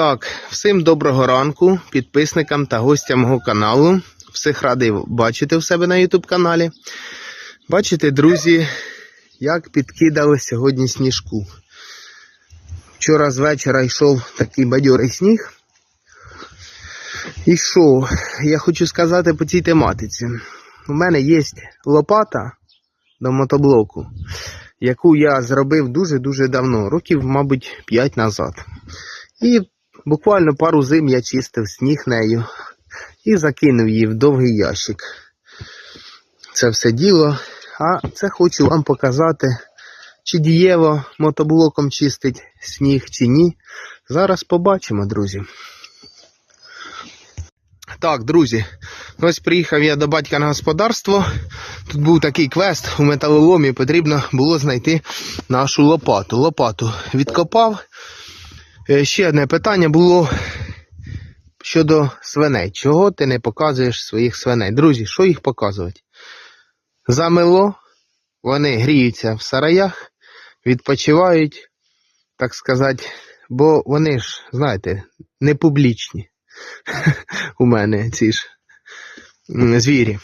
Так, всім доброго ранку, підписникам та гостям мого каналу. Всіх радий бачити в себе на YouTube каналі. Бачите, друзі, як підкидали сьогодні сніжку. Вчора з вечора йшов такий бадьорий сніг. І що, я хочу сказати по цій тематиці. У мене є лопата до мотоблоку, яку я зробив дуже-дуже давно, років, мабуть, 5 назад. І буквально пару зим я чистив сніг нею і закинув її в довгий ящик. Це все діло. А це хочу вам показати, чи дієво мотоблоком чистить сніг, чи ні. Зараз побачимо, друзі. Так, друзі, ось приїхав я до батька на господарство. Тут був такий квест у металоломі, потрібно було знайти нашу лопату. Лопату відкопав. Е, Ще одне питання було щодо свиней. Чого ти не показуєш своїх свиней? Друзі, що їх показувати? Замело, вони гріються в сараях, відпочивають, так сказати, бо вони ж, знаєте, не публічні у мене ці ж звірі.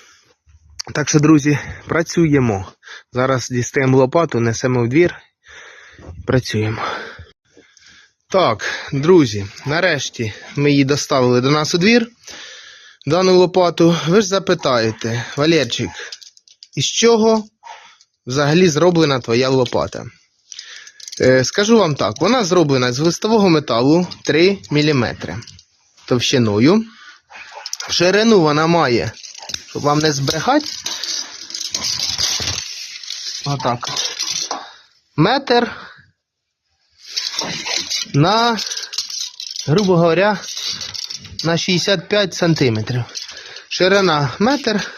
Так що, друзі, працюємо. Зараз дістаємо лопату, несемо в двір працюємо. Так, друзі, нарешті ми її доставили до нас у двір. Дану лопату. Ви ж запитаєте, Валерчик, із чого взагалі зроблена твоя лопата? Е, скажу вам так, вона зроблена з листового металу 3 мм товщиною. Ширину вона має, щоб вам не збрехати. Отак. Метр на, грубо говоря, на 65 сантиметрів. Ширина метр,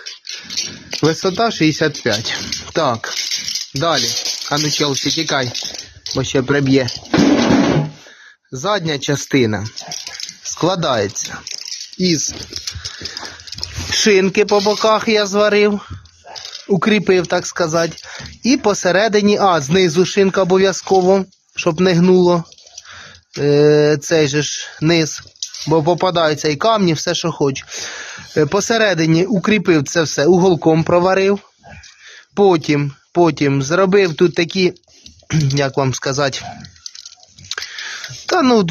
висота 65. Так, далі. А ну Челсі, тікай, бо ще приб'є. Задня частина складається із шинки по боках я зварив, укріпив, так сказати. І посередині, а, знизу шинка обов'язково, щоб не гнуло е, цей же ж низ, бо попадаються і камні, все, що хоч. Е, посередині укріпив це все, уголком проварив. Потім, потім зробив тут такі, як вам сказати, та ну,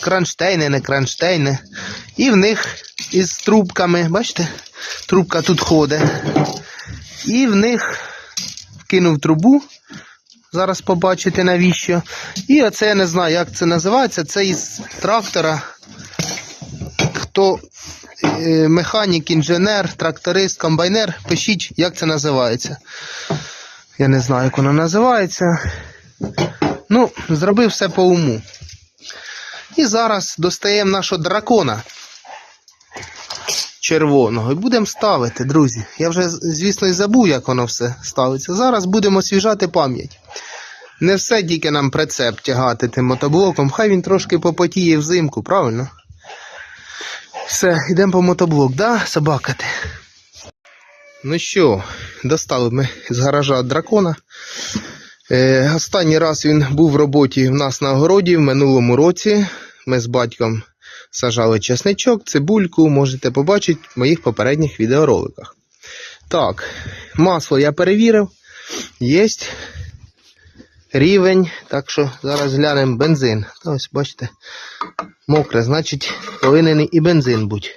кронштейни, не кронштейни. І в них із трубками, бачите, трубка тут ходить. І в них кинув трубу. Зараз побачите навіщо. І оце я не знаю, як це називається. Це із трактора. Хто е, механік, інженер, тракторист, комбайнер, пишіть, як це називається. Я не знаю, як воно називається. Ну, зробив все по уму. І зараз достаємо нашого дракона червоного і будемо ставити, друзі. Я вже, звісно, і забув, як воно все ставиться. Зараз будемо освіжати пам'ять. Не все тільки нам прицеп тягати тим мотоблоком, хай він трошки попотіє взимку, правильно? Все, йдемо по мотоблок, да, собака ти? Ну що, достали ми з гаража дракона. Е, останній раз він був в роботі в нас на огороді в минулому році. Ми з батьком сажали чесничок, цибульку, можете побачити в моїх попередніх відеороликах. Так, масло я перевірив. Є рівень. Так що зараз глянемо бензин. Та Ось, бачите, мокре, значить, повинен і бензин бути.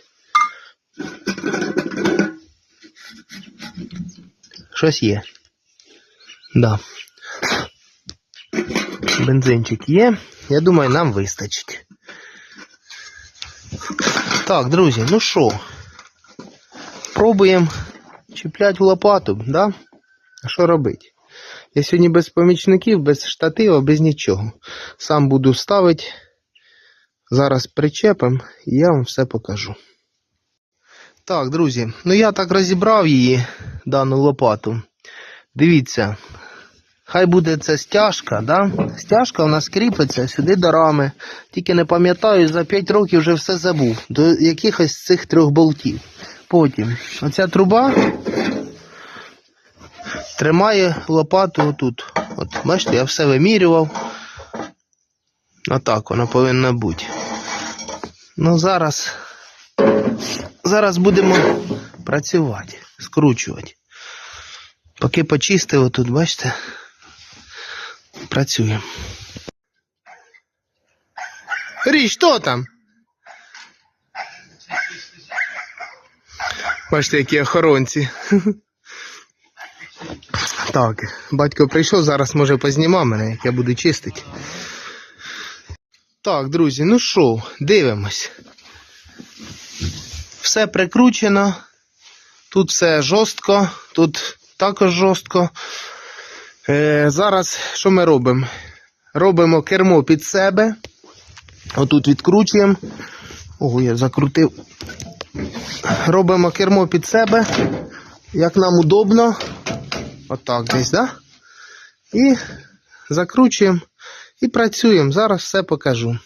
Щось є. Да. Бензинчик є. Я думаю, нам вистачить. Так, друзі, ну що, пробуємо чіпляти в лопату, да? А що робити? Я сьогодні без помічників, без штатива, без нічого. Сам буду ставити. Зараз причепим і я вам все покажу. Так, друзі, ну я так розібрав її, дану лопату. Дивіться, Хай буде це стяжка, да? Стяжка у нас кріпиться сюди до рами. Тільки не пам'ятаю, за 5 років вже все забув. До якихось цих трьох болтів. Потім оця труба тримає лопату отут. От, бачите, я все вимірював. Отак воно повинно бути. Ну зараз. Зараз будемо працювати, скручувати. Поки почистив тут, бачите, працюємо. Річ, що там? Бачите, які охоронці. Так, батько прийшов, зараз може позніма мене, як я буду чистити. Так, друзі, ну що, дивимось. Все прикручено. Тут все жорстко, тут також жорстко. Е, зараз що ми робимо? Робимо кермо під себе. Отут відкручуємо. Ого, я закрутив. Робимо кермо під себе, як нам удобно. Отак десь, да? І закручуємо і працюємо. Зараз все покажу.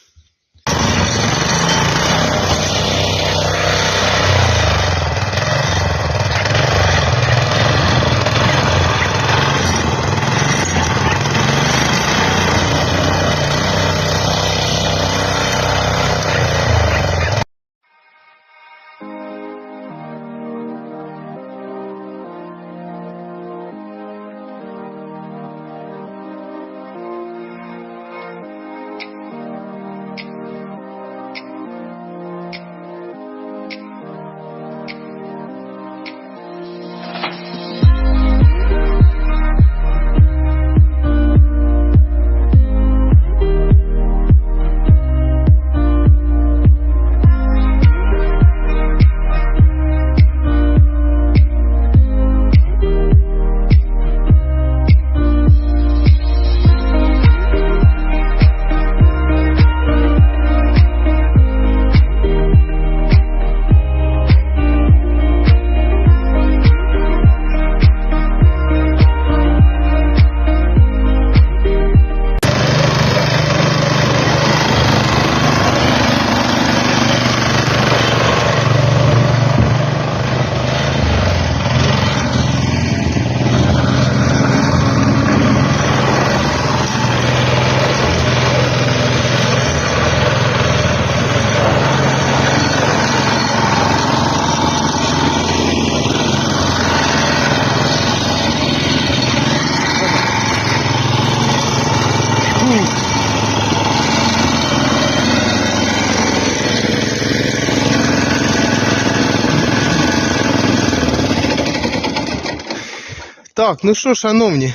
Так, ну що, шановні,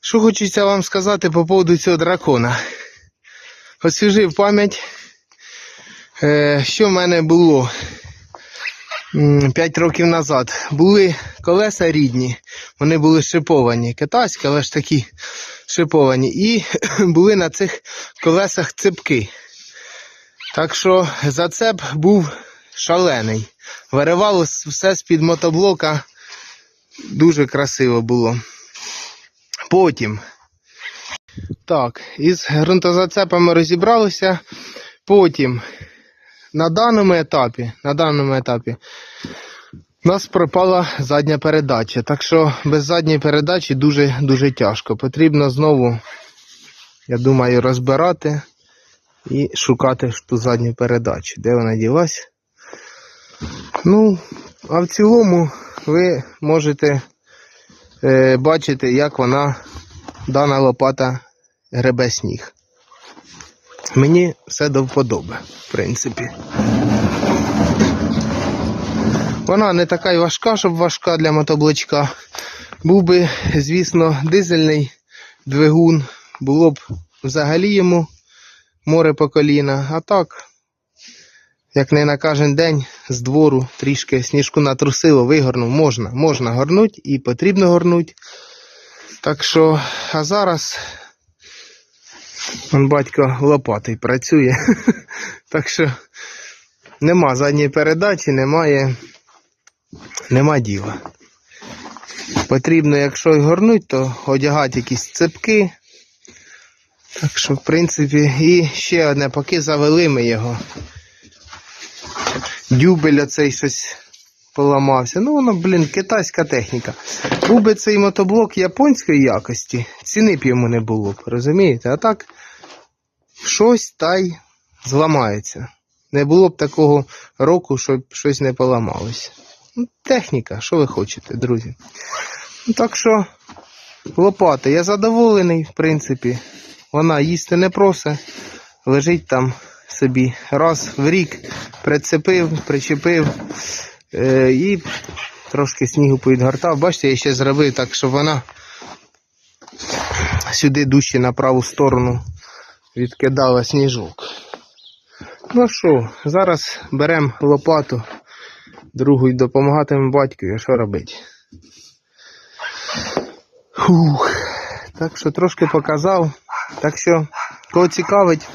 що хочеться вам сказати по поводу цього дракона. Освіжив пам'ять, е, що в мене було 5 років назад. Були колеса рідні, вони були шиповані, китайські, але ж такі шиповані. І були на цих колесах цепки. Так що зацеп був шалений. Виривало все з-під мотоблока. Дуже красиво було. Потім. Так, із ґрунтозацепами розібралися. Потім на даному етапі, на даному етапі у нас пропала задня передача. Так що без задньої передачі дуже дуже тяжко. Потрібно знову, я думаю, розбирати і шукати ту задню передачу. Де вона ділась? Ну, а в цілому ви можете е, бачити, як вона, дана лопата гребе сніг. Мені все до вподоби, в принципі. Вона не така й важка, щоб важка для мотоблочка. Був би, звісно, дизельний двигун, було б взагалі йому море по коліна. А так, як не на кожен день з двору трішки сніжку натрусило, вигорнув, можна, можна горнуть і потрібно горнуть. Так що, а зараз он батько лопатий працює. так що нема задньої передачі, немає, нема діла. Потрібно, якщо й горнуть, то одягати якісь цепки. Так що, в принципі, і ще одне, поки завели ми його дюбель оцей щось поламався. Ну, воно, блін, китайська техніка. Був би цей мотоблок японської якості, ціни б йому не було б, розумієте? А так, щось та й зламається. не було б такого року, щоб щось не поламалося. Ну, техніка, що ви хочете, друзі. Ну, так що, лопата, я задоволений, в принципі. Вона їсти не просить, лежить там собі раз в рік, прицепив, причепив е, і трошки снігу підгортав. Бачите, я ще зробив так, щоб вона сюди дужче на праву сторону відкидала сніжок. Ну що, зараз беремо лопату, другу й допомагатимемо батькові, що робити. Фух. Так що трошки показав. Так що, кого цікавить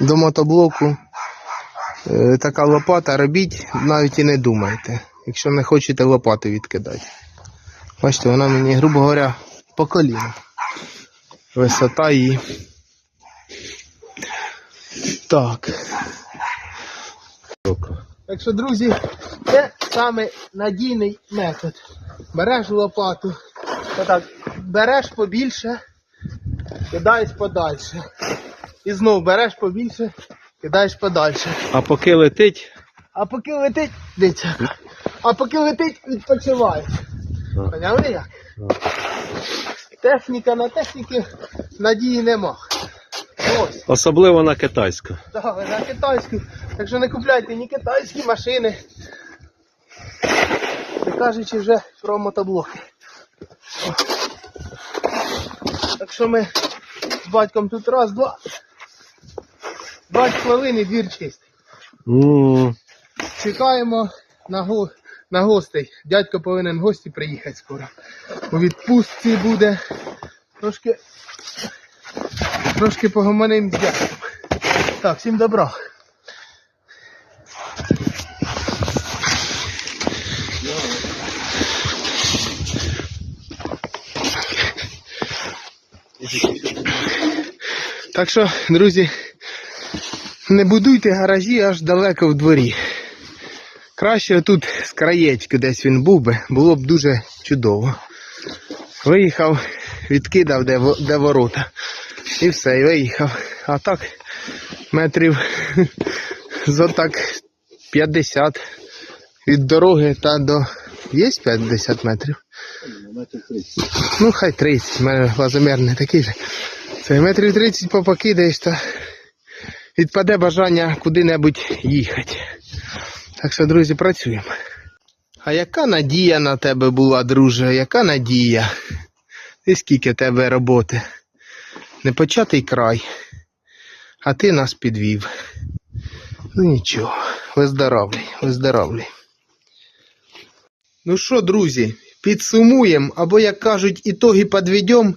до мотоблоку, е, така лопата робіть, навіть і не думайте, якщо не хочете лопату відкидати. Бачите, вона мені, грубо говоря, по коліна. Висота її. Так. Так що, друзі, це саме надійний метод. Береш лопату, отак, береш побільше, кидаєш подальше. І знов береш побільше, кидаєш подальше. А поки летить, А поки летить, дивіться, а поки летить, відпочиваєш. Поняли як? Техніка на техніки надії нема. Ось. особливо на китайську. Так, на китайську. Так що не купляйте ні китайські машини. Не кажучи вже про мотоблоки. Так що ми з батьком тут раз, два. Два хвилини двір чистий. М, Чекаємо на, го... на гостей. Дядько повинен гості приїхати скоро. У відпустці буде. Трошки. Трошки погомоним з дядьком. Так, всім добра. Так що, друзі, не будуйте гаражі аж далеко в дворі. Краще тут з краєчки десь він був би, було б дуже чудово. Виїхав, відкидав де, де ворота. І все, і виїхав. А так метрів зо так 50 від дороги та до. Є 50 метрів? Ну, хай 30, у мене глазомір такий же. Це метрів 30 попокидаєш, та відпаде бажання куди-небудь їхати. Так що, друзі, працюємо. А яка надія на тебе була, друже? Яка надія? І скільки в тебе роботи? Непочатий край. А ти нас підвів. Ну нічого, виздоравлюй, виздоравлюй. Ну що, друзі, підсумуємо, або, як кажуть, ітоги підведемо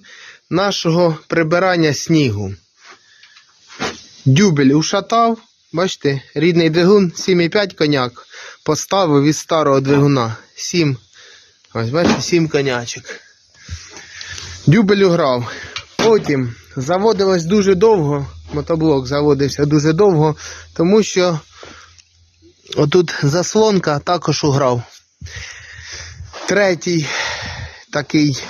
нашого прибирання снігу. Дюбель ушатав, бачите, рідний двигун 7,5 коняк. Поставив із старого двигуна 7. Ось, бачите, 7 конячок. Дюбель уграв. Потім заводилось дуже довго. Мотоблок заводився дуже довго, тому що отут заслонка також уграв. Третій такий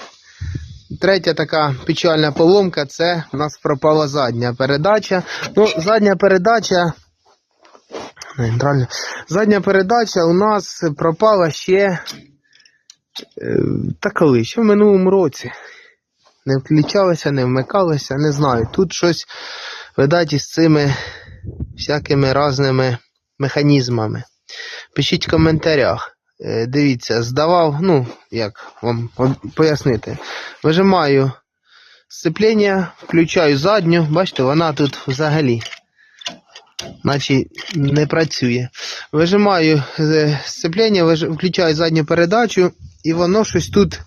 Третя така печальна поломка це у нас пропала задня передача. Ну, задня передача. Задня передача у нас пропала ще. е, Та коли? Ще в минулому році. Не включалася, не вмикалася, не знаю. Тут щось, видать, із цими всякими разними механізмами. Пишіть в коментарях. Е, Дивіться, здавав, ну, як вам пояснити. Вижимаю сцеплення, включаю задню, бачите, вона тут взагалі наче не працює. Вижимаю сцеплення, включаю задню передачу, і воно щось тут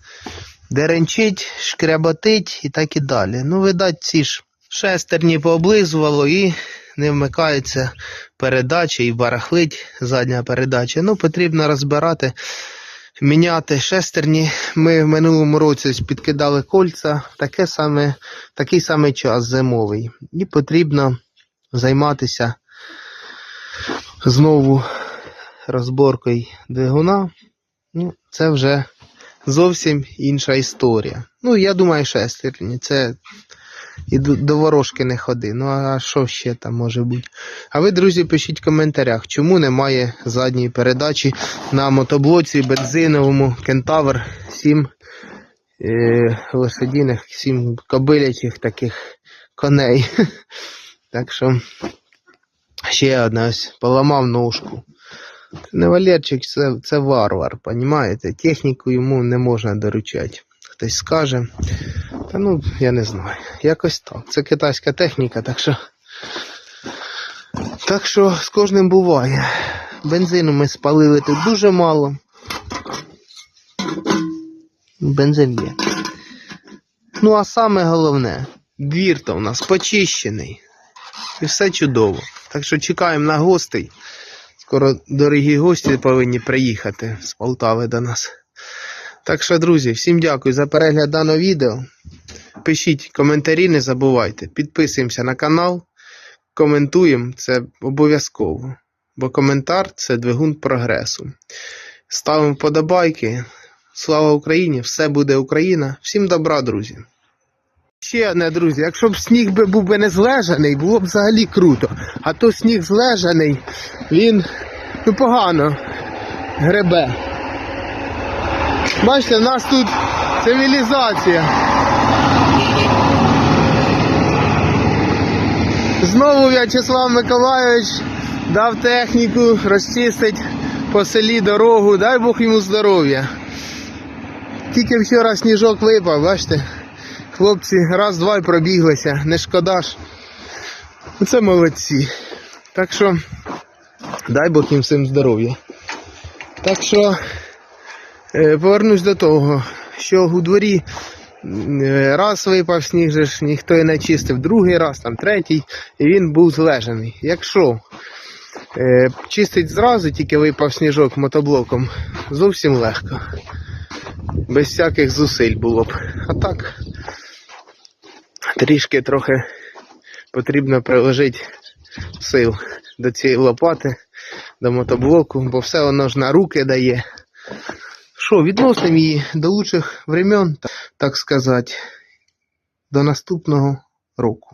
деренчить, шкряботить і так і далі. Ну, видать, ці ж шестерні пооблизувало і не вмикається передача і барахлить задня передача. Ну, потрібно розбирати, міняти шестерні. Ми в минулому році підкидали кольця, таке саме, такий самий час зимовий. І потрібно займатися знову розборкою двигуна. Ну, це вже зовсім інша історія. Ну, я думаю, шестерні. Це і до, ворожки не ходи. Ну а що ще там може бути? А ви, друзі, пишіть в коментарях, чому немає задньої передачі на мотоблоці бензиновому Кентавр 7 е, лошадіних, 7 кобилячих таких коней. Так що ще одна ось поламав ножку. Не Валерчик, це, це варвар, понімаєте? Техніку йому не можна доручати. Хтось скаже. Та ну, я не знаю. Якось так. Це китайська техніка, так що. Так що з кожним буває. Бензину ми спалили тут дуже мало. Бензин є. Ну, а саме головне, двір то у нас почищений. І все чудово. Так що чекаємо на гостей. Скоро дорогі гості повинні приїхати з Полтави до нас. Так що, друзі, всім дякую за перегляд даного відео. Пишіть коментарі, не забувайте. Підписуємося на канал, коментуємо, це обов'язково. Бо коментар це двигун прогресу. Ставимо вподобайки. Слава Україні! Все буде Україна! Всім добра, друзі! Ще одне, друзі, якщо б сніг був би не злежаний, було б взагалі круто. А то сніг злежаний, він ну, погано гребе. Бачите, в нас тут цивілізація. Знову В'ячеслав Миколайович дав техніку розчистить по селі дорогу. Дай Бог йому здоров'я. Тільки вчора сніжок випав, бачите? Хлопці раз-два й пробіглися, не шкода ж. Це молодці. Так що, дай Бог їм всім здоров'я. Так що, повернусь до того, що у дворі е, раз випав сніг, же ж ніхто і не чистив, другий раз, там третій, і він був злежаний. Якщо е, чистить зразу, тільки випав сніжок мотоблоком, зовсім легко. Без всяких зусиль було б. А так, трішки трохи потрібно приложити сил до цієї лопати, до мотоблоку, бо все воно ж на руки дає. Що, відносимо її до лучших времен, так сказати, до наступного року.